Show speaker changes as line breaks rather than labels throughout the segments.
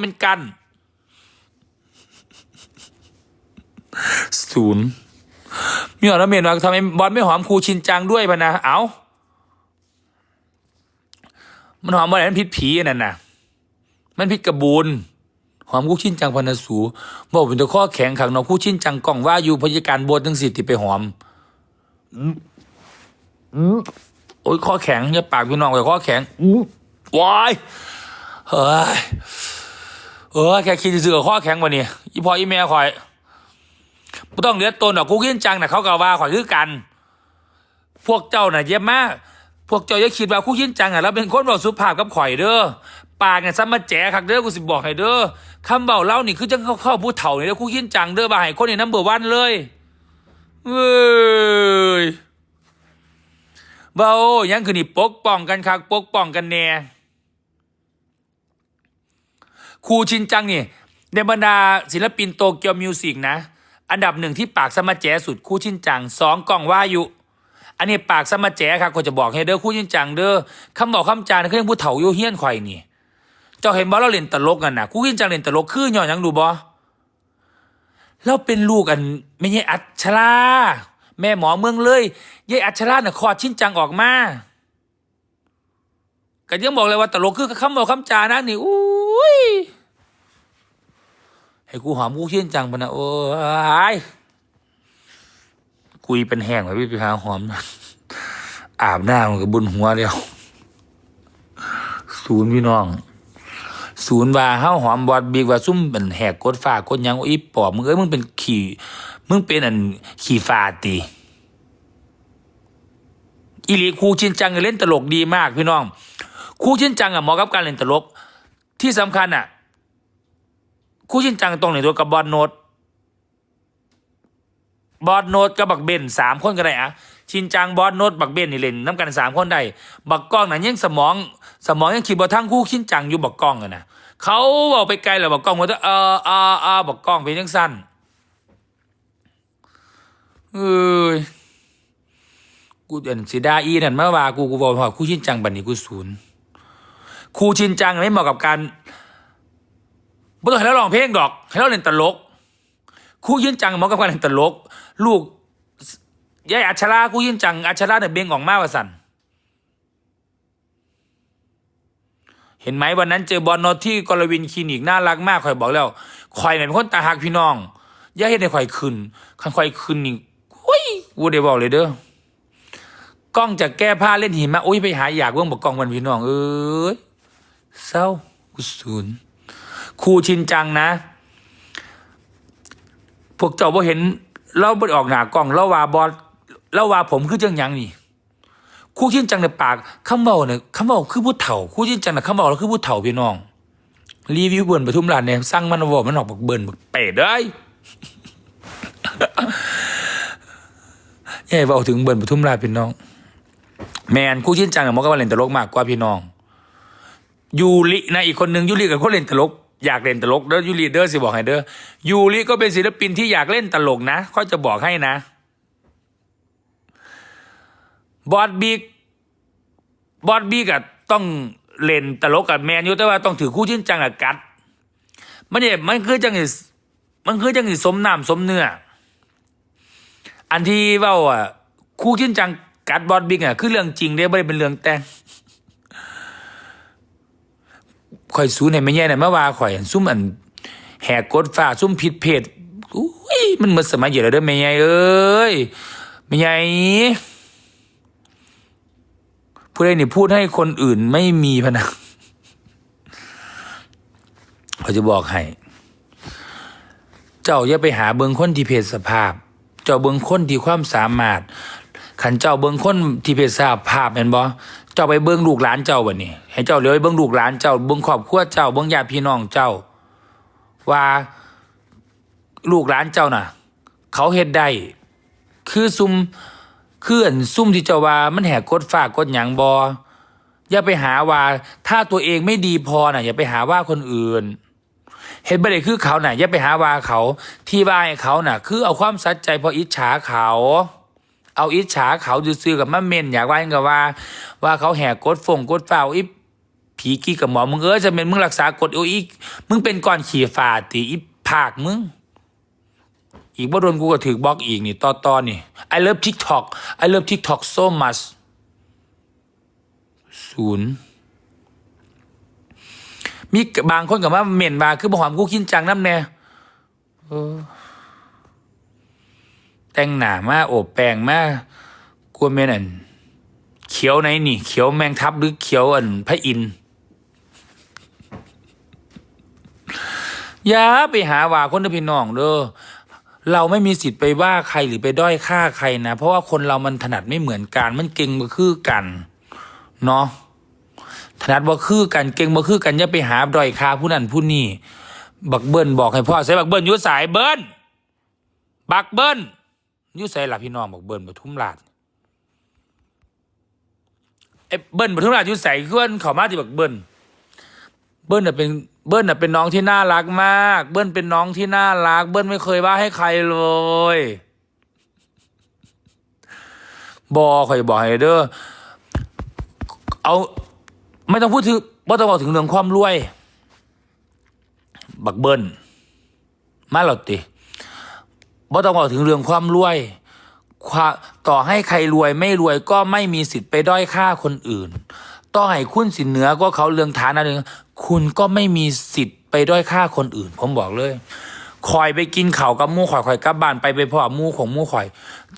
เป็นกันศูนย์มีหอแล้วเมียนว่าทำไมบอลไม่หอมครูชินจังด้วยพะนะเอามันหอมอะไรมันพิษผีอันนั่นน่ะ มันพิษกระบูนหอมคู่ชินจังพนสูบอกเป็นตัวข้อแข็งขังเนาะคู่ชินจังกล่องว่าอยู่พยาการโบนทั้งสิทธิ์ที่ไปหอมโอ้ยข้อแข็งอย่าปากพี่น้องเลยข้อแข็งวายเฮ้ย เออแค่คิดจะซื้อข้อแข็งวันนี้อีพออีแม่คอยไม่ต้องเลือดตนหรอกกูขึ้นจังนะเขาก็ว่าข่อยคือกัน พวกเจ้าน่ะเย็บมาก พวกเจ้าอย่าคิดว่าคู่ขึ้นจังอะแล้วเป็นคนบอกสุภาพกับข่อยเด้อปากเนี่ยซ้ำมาแจ๋คักเด้อกูสิบอกให้เด้อคำเบาเล่านี่คือจังเข้าเข้าผู้เฒ่านี่ยเด้อคู่ขึ้นจังเด้อบ่าให้คนนี่น้ำเบอร์วันเลยเว้ยเบายังคือนี่ปกป้องกันคักปกป้องกันแน่ ครูชินจังนี่ในบรรดาศิลปินโตเกียวมิวสิกนะ อันดับหนึ่งที่ปากสมาแจสุดครูชินจังสองกล่องว่าอยู่ อันนี้ปากสมาแจครับก็จะบอกให้เด้อครูชินจังเด้อคำบอกคำจาคือยังผู้เฒ่าโยเฮียนข่อยนี่ เจ้าเห็นบ่เราเล่นตลกกันนะครูชินจังเล่นตลกคือย้อนหยังดูบ่เราเป็นลูกอันไม่ใช่อัชราแม่หมอเมืองเลยยายอัชราน่ะคอดชินจังออกมาก็ยังบอกเลยว่าตลกคือคำบอกคำจานะนี่อุ้ย ให้กูหอมกูชิ้นจังปะนะโอ้ยกุยเป็นแห้งไว้พี่ไปหาหอมอาบหน้ำมันก็บุญหัวเดียวศูนย์พี่น้อง ศูนย์ว่าเฮาหอมบอดบีกว่าซุ่มเป็นแหกกดฟ้ากดยังอีปอบมึงเอ้ยมึงเป็นขี่มึงเป็นอันขี่ฟ้าตีอีลีครูชินจังเล่นตลกดีมากพี่น้องครูชินจังอะเหมาะกับการเล่นตลกที่สำคัญอะ ครูชินจังตรงไหนตัวกับบอลโนดบอลโนดกับบักเบนสามคนก็ได้อะชินจังบอลโนดบักเบนนี่เล่นน้ำกันสามคนได้บักกล้องน่ะยังสมอง สมองยังคิดว่าทั้งคู่ชินจังอยู่บักกล้องอะนนะเขาบอกไปไกลแล้วบักกล้องว่าเออเออเออบักกล้องเป็นยังสั้นเอ้ยกูเดินสีดาอีนั่นเมื่อวากูกูบอกว่าครูชินจังบันนี้กูศูนย์ครูชินจังไม่เหมาะกับการ ไม่ต้องให้เราร้องเพลงดอก ให้เราเล่นตลกครูชินจังเหมาะกับการเล่นตลก ลูกยายอัชราครูชินจังอัชราเนี่ยเบ่งออกมาว่าสันเห็นไหมวันนั้นเจอบอลนตที่กรวินคลินิกน่ารักมากคอยบอกแล้วคอยเป็นคนตาหักพี่น้องย่าเห็นในข่อยขึ้นคันข่อยขึ้นนี่อุ้ยวูได้บอกเลยเด้อกล้องจะแก้ผ้าเล่นหิมะอุ้ยไปหาอยากเบิ่งบอกกล้องวันพี่น้องเอ้ยเศร้ากุศล ครูชินจังนะ พวกเจ้าบ่เห็นเราบ่ได้ออกหน้ากล้องเราว่าบอสเราว่าผมคือจังหยังนี่ครูชินจังในปากคำเบาเนี่ยคำเบาคือผู้เฒ่าครูชินจังน่ะคำเบาเราคือผู้เฒ่าพี่น้อง รีวิวเบิ่นปทุมราชเนี่ยสั่งมันว่ามันออกบักเบิ่นบักเป็ดเด้ยใหญ่าถึงเบิ่นปทุมราชพี่น้อง แมนคู่ชินจังกับมอกับเล่นตลกมากกว่าพี่น้องยูรินะอีกคนหนึ่งยูริกับคนเล่นตลก อยากเล่นตลกเด้อยูริเด้อสิบอกให้เด้อยูริก็เป็นศิลปินที่อยากเล่นตลกนะเขาจะบอกให้นะ บอดบิ๊กบอดบิ๊กอะต้องเล่นตลกกับแมนยูแต่ว่าต้องถือคู่ชินจังกับกัดมันเนี่ยมันคือจังสิมันคือจังสิสมน้ำสมเนื้ออันที่ว่าอะคู่ชินจังกัดบอดบิ๊กอะคือเรื่องจริงเด้ไม่ได้เป็นเรื่องแต่ง ข่อยสูนเห็นไม่แย่เนี่ยเมื่อวานข่อยซุ่มอันแหกกดฟ้าซุ่มผิดเพศอุ้ยมันหมดสมัยเยอะแล้วเด้อไม่ใหญ่เอ้ยไม่ใหญ่ผู้ใดนี่พูดให้คนอื่นไม่มีพนักเขาจะบอกให้ เจ้าอย่าไปหาเบิงคนที่เพศสภาพ เจ้าเบิงคนที่ความสามารถขันเจ้าเบิงคนที่เพศสภาพเห็นบ่ เจ้าไปเบิงลูกหลานเจ้าบัดนี้ ให้เจ้าเลยเบิงลูกหลานเจ้าเบิงครอบครัวเจ้าเบิงญาติพี่น้องเจ้า ว่าลูกหลานเจ้าน่ะ เขาเฮ็ดได้คือซุ่มคืออันซุ่มที่เจ้าว่ามันแหกกฎฝากกฎหยังบออย่าไปหาว่า ถ้าตัวเองไม่ดีพอน่ะ อย่าไปหาว่าคนอื่น เห็นบ่ได้คือเขาน่ะ อย่าไปหาว่าเขา ที่ว่าให้เขาน่ะ คือเอาความสัจใจเพออิจฉาเขา เอาอิจฉาเขาซื้อกับมาเม่นอยากว่าให้กับว่า ว่าเขาแหกกฎฟงกฎฝ้าวอิผีผีกี้กับหมอมึงเออจะเป็นมึงรักษากฎโออีกมึงเป็นก้อนขี่ฝาตีอีภาคมึง อีกบ่โดนกูก็ถือบล็อกอีกนี่ต่อตอนี่ I love TikTok I love TikTok so much ศูนย์มีบางคนกับว่าเหม็นมาคือบ่หอมกูกินจังน้ำแน่เออ แต่งหนามาโอบแปรงมากลัวเมนอันเขียวไหนนี่ เขียวแมงทับหรือเขียวอันพระอินอย่าไปหาว่าคนพี่น้องเด้อเราไม่มีสิทธิ์ไปว่าใครหรือไปด้อยค่าใครนะ เพราะว่าคนเรามันถนัดไม่เหมือนกันมันเก่งบ่คือกันเนาะถนัดบ่คือกันเก่งบ่คือกันอย่าไปหาด้อยค่าผู้นั้นผู้นี้บักเบิ้ลบอกให้พ่อใส่บักเบิ้ลอยุสายเบิ้ลบักเบิ้ล อยุสายหลับพี่น้องบักเบิ้ลปทุมราชไอ้เบิ้ลปทุมราชอยุสายเพื่อนเขามาที่บักเบิ้ลเบิ้ลน่ะเป็นเบิ้ลน่ะเป็นน้องที่น่ารักมาก เบิ้ลเป็นน้องที่น่ารัก เบิ้ลไม่เคยว่าให้ใครเลยบอข่อยบอกให้เด้อเอา ไม่ต้องพูดถึงไม่ต้องบอกถึงเรื่องความรวย บักเบิ้ลมาหรอติ บ่ต้องบอกถึงเรื่องความรวยความต่อให้ใครรวยไม่รวยก็ไม่มีสิทธิ์ไปด้อยค่าคนอื่น ต่อให้คุณสินเหนือก็เขาเรื่องฐานะหนึ่งคุณก็ไม่มีสิทธิ์ไปด้อยค่าคนอื่น ผมบอกเลย คอยไปกินเข้ากับมู่ข่อยข่อยกลับบ้านไปไปพ่อมู่ของมู่ข่อย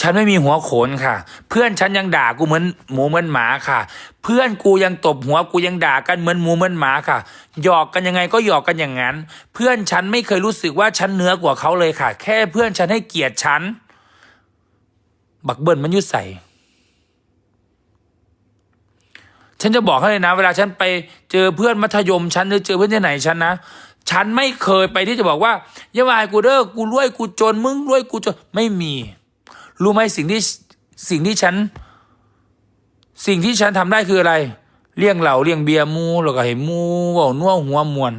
ฉันไม่มีหัวโขนค่ะ เพื่อนฉันยังด่ากูเหมือนหมูเหมือนหมาค่ะ เพื่อนกูยังตบหัวกูยังด่ากันเหมือนหมูเหมือนหมาค่ะ หยอกกันยังไงก็หยอกกันอย่างนั้น เพื่อนฉันไม่เคยรู้สึกว่าฉันเหนือกว่าเขาเลยค่ะ แค่เพื่อนฉันให้เกียรติฉัน บักเบิ้ลมันยุดใส่ฉันจะบอกให้เลยนะ เวลาฉันไปเจอเพื่อนมัธยมฉันหรือเจอเพื่อนที่ไหนฉันนะ ฉันไม่เคยไปที่จะบอกว่าอย่าวาให้กูเด้อกูรวยกูจนมึงรวยกูจนไม่มี รู้ไหมสิ่งที่สิ่งที่ฉัน สิ่งที่ฉันทำได้คืออะไร เลี้ยงเหล่าเลี้ยงเบียร์มูแล้วก็ให้หมูว่านัวหัวมวน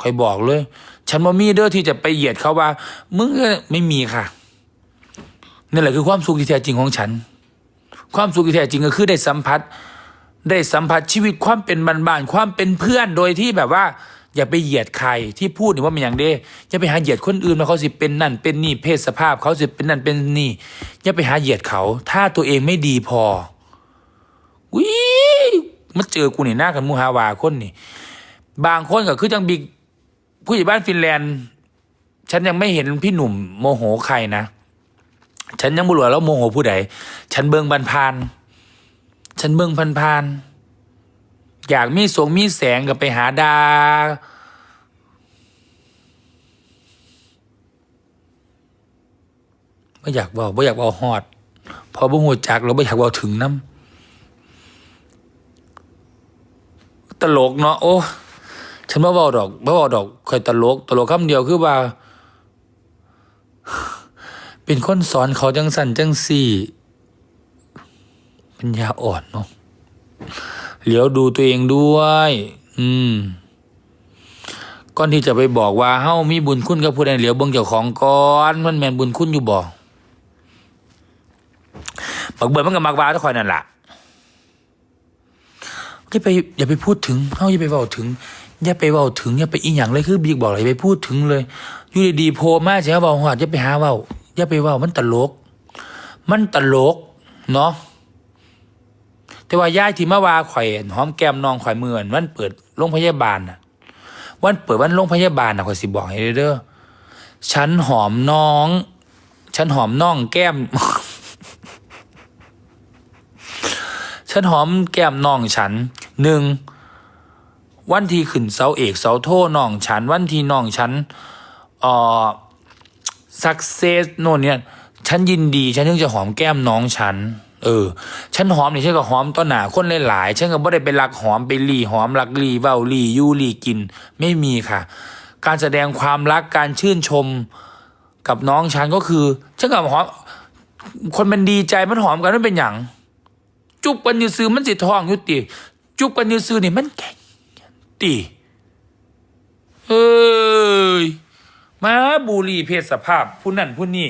คอยบอกเลย ฉันว่ามีเด้อที่จะไปเหยียดเขาว่า มึงไม่มีค่ะนั่นแหละคือความสุขที่แท้จริงของฉัน ความสุขที่แท้จริงก็คือได้สัมผัส ได้สัมผัสชีวิตความเป็นบ้านๆความเป็นเพื่อนโดยที่แบบว่า อย่าไปเหยียดใครที่พูดนี่ว่ามันอย่างเด้อย่าไปหาเหยียดคนอื่นมาเขาสิเป็นนั่นเป็นนี่เพศสภาพเขาสิเป็นนั่นเป็นนี่อย่าไปหาเหยียดเขา ถ้าตัวเองไม่ดีพอวิมาเจอกูนี่หน้ากันมูฮาวาคนนี่ บางคนก็คือจังบิ๊กผู้ใหญ่บ้านฟินแลนด์ ฉันยังไม่เห็นพี่หนุ่มโมโหใครนะ ฉันยังบุหรุษแล้วโมโหผู้ใด ฉันเบิงบันพาน ฉันเบิงพันพานอยากมีสวงมีแสงกับไปหาดา ไม่อยากบอกไม่อยากบอกฮอด พอบ่หูจักเราไม่อยากบอกถึงน้ำตลกเนาะโอ้ฉันบ่บอกดอกบ่บอกดอกเคยตลก ตลกคำเดียวคือว่า เป็นคนสอนเขาจังสันจังสี่ ปัญญาอ่อนเนาะเหลียวดูตัวเองด้วย อืมก่อนที่จะไปบอกว่าเฮ้ามีบุญคุณกับผู้ใดเหลียวเบิ่งเจ้าของก่อนมันแม่นบุญคุณอยู่บ่บักเบิดมันกับมักวาทุกคนนั่นล่ะอย่าไปอย่าไปพูดถึงเฮ้าอย่าไปเว้าถึง อย่าไปเว้าถึงอย่าไปอีหยังเลยคือบิ๊กบอกเลยอย่าไปพูดถึงเลยอยู่ดีๆโผล่มาใช่ไหมเว้าหอดอย่าไปหาเว้าอย่าไปเว้ามันตลก มันตลก เนาะ แต่ว่าย่ายที่มาว่าข่อยอั่นหอมแก้มน้องข่อยมืออั่นวันเปิดโรงพยาบาลน่ะ วันเปิดวันโรงพยาบาลน่ะข่อยสิบอกให้เด้อฉันหอมน้อง ฉันหอมน้องแก้ม ฉันหอมแก้มน้องฉันหนึ่งวันที่ขึ้นเสาเอกเสาโทน้องฉัน วันที่น้องฉันเอ่อสักเซสโน่นเนี่ย ฉันยินดี ฉันถึงจะหอมแก้มน้องฉัน เออฉันหอมนี่ฉันก็หอมต้นหนาคนหลายๆฉันก็ไม่ได้ไปรักหอมไปหลีหอมรักหลีเว้าหลียูหลีกิน ไม่มีค่ะ การแสดงความรักการชื่นชมกับน้องฉันก็คือฉันกับหอมคนมันดีใจมันหอมกันมันเป็นอย่าง จุบกันยืซื้อมันสิทองยุติจุบกันยืซื้อนี่มันแก่งตีเอ้ยมาบุรีเพศสภาพผู้นั่นผู้นี่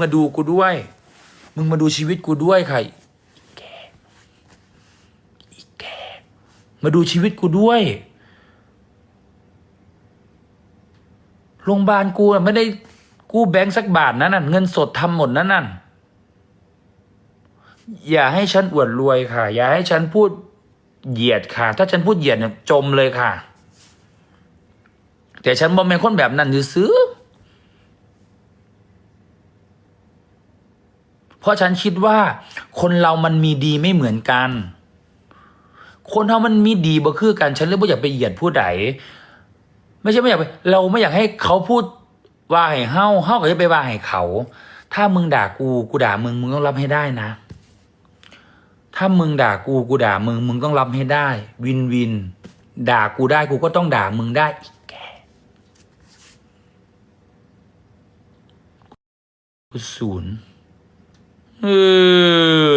มาดูกูด้วย มึงมาดูชีวิตกูด้วยใครอีแกอีแกมมาดูชีวิตกูด้วยโรงพยาบาลกูอะไม่ได้กู้แบงค์สักบาทนั้นน่ะเงินสดทำหมดนั้นน่ะอย่าให้ฉันอวดรวยค่ะ อย่าให้ฉันพูดเหยียดค่ะ ถ้าฉันพูดเหยียดเนี่ยจมเลยค่ะ แต่ฉันบ่เป็นคนแบบนั้นซื้อๆเพ ราะฉันคิดว่าคนเรามันมีดีไม่เหมือนกัน คนเรามันมีดีบ่คือกัน ฉันเลยไม่อยากไปเหยียดผู้ใดไม่ใช่ไม่อยากไป เราไม่อยากให้เขาพูดว่าให้เฮาเฮาก็จะไปว่าให้เขา ถ้ามึงด่ากูกูด่ามึงมึงต้องรับให้ได้นะ ถ้ามึงด่ากูกูด่ามึงมึงต้องรับให้ได้ วินวิน ด่ากูได้กูก็ต้องด่ามึงได้อีกแกกูศูนย์ เฮ้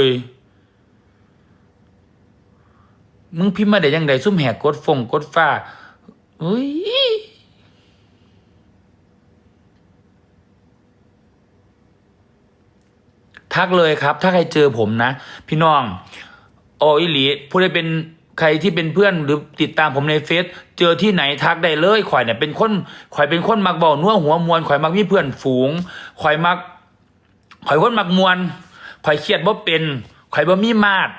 ย มึงพิมพ์มาได้ยังไงซุ่มแหกกดฟงกดฟ้าเฮ้ยทักเลยครับ ถ้าใครเจอผมนะ พี่น้องโออิลีผู้ใดเป็นใครที่เป็นเพื่อนหรือติดตามผมในเฟซเจอที่ไหนทักได้เลยข่อยเนี่ยเป็นคนข่อยเป็นคนมักเบานัวหัวมวนข่อยมักมีเพื่อนฝูงข่อยมักข่อยคนมักมวน ข่อยเครียดบ่เป็นข่อยบ่มีมาด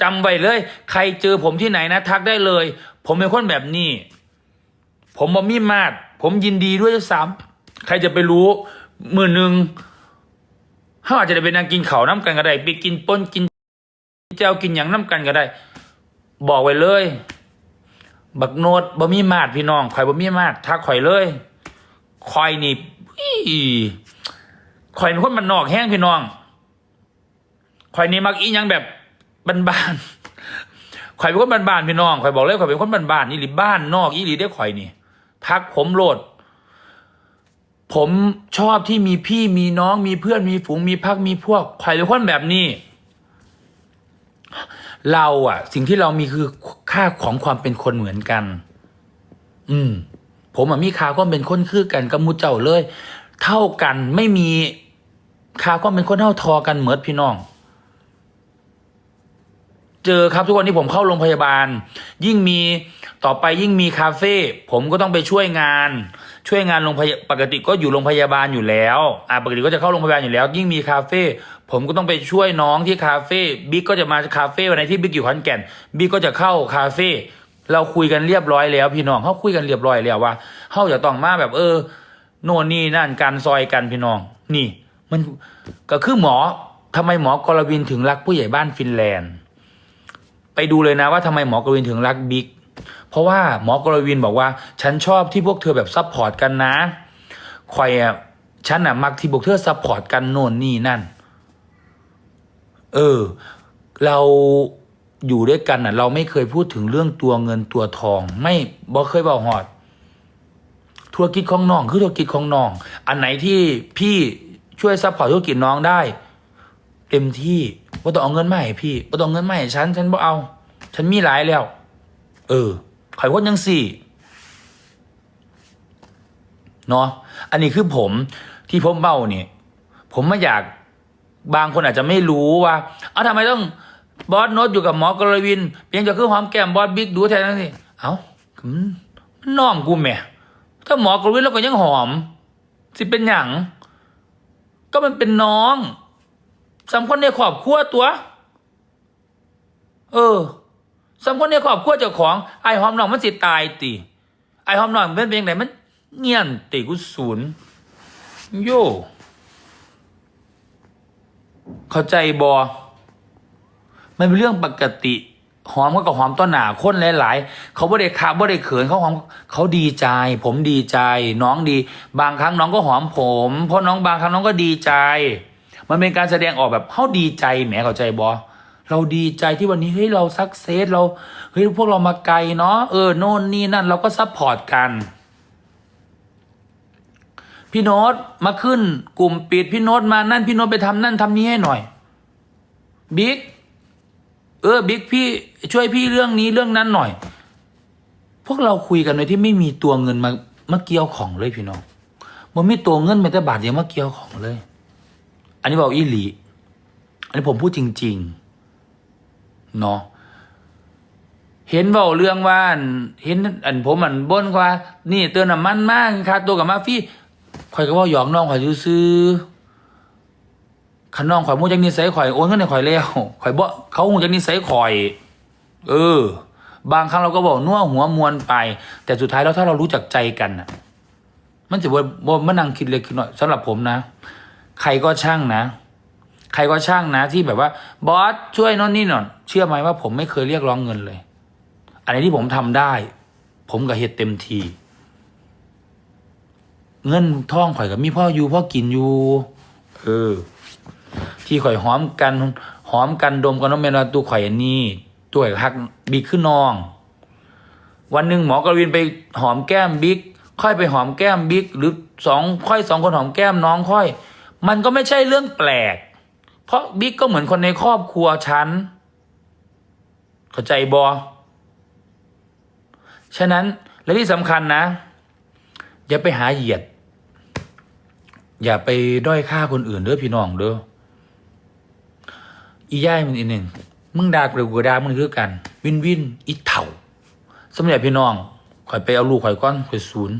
จำไว้เลย ใครเจอผมที่ไหนนะทักได้เลย ผมเป็นคนแบบนี้ ผมบ่มีมาดผมยินดีด้วยซ้ำใครจะไปรู้มือหนึ่งเขาอาจจะได้ไปนั่งกินเขาน้ำกันก็ได้ไปกินป้นกินเจ้ากินอย่างน้ำกันก็ได้ บอกไว้เลย บักโนดบ่มีมาดพี่น้องข่อยบ่มีมาดทักข่อยเลยข่อยนี่ ข่อยเป็นคนมันนอกแห้งพี่น้องข่อยนี่มักอีหยังแบบบ้านๆข่อยเป็นคนบ้านๆพี่น้องข่อยบอกเลยข่อยเป็นคนบ้านๆนี่หรือบ้านนอกอีหลีได้ข่อยนี่ทักผมโหลด ผมชอบที่มีพี่มีน้องมีเพื่อนมีฝูงมีพักมีพวกใครเป็นคนแบบนี้ เราอะสิ่งที่เรามีคือค่าของความเป็นคนเหมือนกัน อืม ผมอะมีค่าความเป็นคนคือกันกับมูเจ้าเลย เท่ากันไม่มี ค่าวามเป็นคนเท่าทอกันเหมือนพี่น้อง เจอครับทุกวันนี้ผมเข้าโรงพยาบาล ยิ่งมีต่อไปยิ่งมีคาเฟ่ผมก็ต้องไปช่วยงาน ช่วยงานโรงพยาปกติก็อยู่โรงพยาบาลอยู่แล้วอ่าปกติก็จะเข้าโรงพยาบาลอยู่แล้ว ยิ่งมีคาเฟ่ผมก็ต้องไปช่วยน้องที่คาเฟ่บิ๊กก็จะมาคาเฟ่วันไหนที่บิ๊กอยู่ขอนแก่นบิ๊กก็จะเข้าคาเฟ่เราคุยกันเรียบร้อยแล้วพี่น้องเขาคุยกันเรียบร้อยแล้วว่าเขาจะต้องมาแบบเออ โน่นนี่นั่นการซอยกันพี่น้อง นี่ มันก็คือหมอทำไมหมอกรวินถึงรักผู้ใหญ่บ้านฟินแลนด์ ไปดูเลยนะว่าทำไมหมอกรวินถึงรักบิ๊กเพราะว่าหมอกรวินบอกว่า ฉันชอบที่พวกเธอแบบซัพพอร์ตกันนะคอยอะฉันอะมักที่พวกเธอซัพพอร์ตกันโน่นนี่นั่น เออ เราอยู่ด้วยกันอะ เราไม่เคยพูดถึงเรื่องตัวเงินตัวทอง ไม่บ่เคยบอกหอด ธุรกิจของน้องคือธุรกิจของน้อง อันไหนที่พี่ ช่วยซัพพอร์ตธุรกิจน้องได้ เต็มที่ว่าต้องเอาเงินมาให้พี่ว่าต้องเงินมาให้ฉัน ฉันบ่เอา ฉันมีหลายแล้ว เออข่อยคนยังสี่เนาะอันนี้คือผมที่ผมเบ้าเนี่ยผมไม่อยากบางคนอาจจะไม่รู้ว่าเอาทำไมต้องบอสโนตอยู่กับหมอกรวินเพียงจะคือหอมแก้มบอสบิ๊กดูแทนนั่นสิเอามันมันน้องกูแม่ถ้าหมอกรวินแล้วก็ยังหอม สิเป็นอย่าง ก็มันเป็นน้องสำคัญในครอบครัวตัว เออสำคัญในครอบครัวเจ้าของไอ้หอมน้องมันสิตายติไอ้หอมน้องมันเป็นยังไงมัน เงียนติกุศูนย์โยเข้าใจบอมันเป็นเรื่องปกติ หอมก็กับหอมต้นหนาคนหลายๆ เขาบ่ได้คาบ่ได้เขินเขาหอมเขาดีใจ ผมดีใจ น้องดี บางครั้งน้องก็หอมผม เพราะน้องบางครั้งน้องก็ดีใจ มันเป็นการแสดงออกแบบเขาดีใจแหมเข้าใจบอเราดีใจที่วันนี้เฮ้ยเราสักเซสเราเฮ้ยพวกเรามาไกลเนาะเออโน่นนี่นั่นเราก็ซัพพอร์ตกัน พี่โน้ตมาขึ้นกลุ่มปิดพี่โน้ตมานั่นพี่โน้ตไปทำนั่นทำนี้ให้หน่อยบิ๊ก ออบิ๊กพี่ช่วยพี่เรื่องนี้เรื่องนั้นหน่อย พวกเราคุยกันโดยที่ไม่มีตัวเงินมามาเกี่ยวของเลยพี่น้องมันไม่ตัวเงินแม้แต่บาทเดียวมาเกี่ยวของเลย อันนี้บอกอีหลี อันนี้ผมพูดจริงๆเนาะเห็นเบาเรื่องว่าเห็นอันผมอันบนว่า นี่เตือนน้ำมันมากค่าตัวกับมาฟี่ข่อยก็ว่าหยอกน้องข่อยซื้อ ๆคันน้องข่อยมู้จักนิสัยข่อยโอนเงินให้ข่อยแล้วข่อยบ่เขาหูจักนิสัยข่อย เออ บางครั้งเราก็บอกนัวหัวมวนไป แต่สุดท้ายแล้วถ้าเรารู้จักใจกันน่ะ มันจะบ่บ่มานั่งคิดเลยคือหน่อยสำหรับผมนะ ใครก็ช่างนะ ใครก็ช่างนะ ที่แบบว่า บอสช่วยโน่นนี่หน่อยเชื่อไหมว่าผมไม่เคยเรียกร้องเงินเลยอะไรที่ผมทำได้ ผมก็เฮ็ดเต็มที เงินท่องข่อยกับมีพ่ออยู่พ่อกินอยู่ เออ ที่ข่อยหอมกันหอมกันดมกันน้องแมนว่าตัวข่อยอันนี้ตัวข่อยฮักบิ๊กขึ้นน้อง วันหนึ่งหมอกรวินไปหอมแก้มบิ๊กค่อยไปหอมแก้มบิ๊กหรือสองค่อยสองคนหอมแก้มน้องค่อย มันก็ไม่ใช่เรื่องแปลก เพราะบิ๊กก็เหมือนคนในครอบครัวฉันเข้าใจบอฉะนั้นและที่สำคัญนะ อย่าไปหาเหยียด อย่าไปด้อยค่าคนอื่นเด้อพี่น้องเด้อ อีย่ายมันอีหนึ่งมึงด่ากูกูด่ามึงคือกัน วินวินอีเถ่าสมัยพี่น้องข่อยไปเอาลูกข่อยก้อนข่อยศูนย์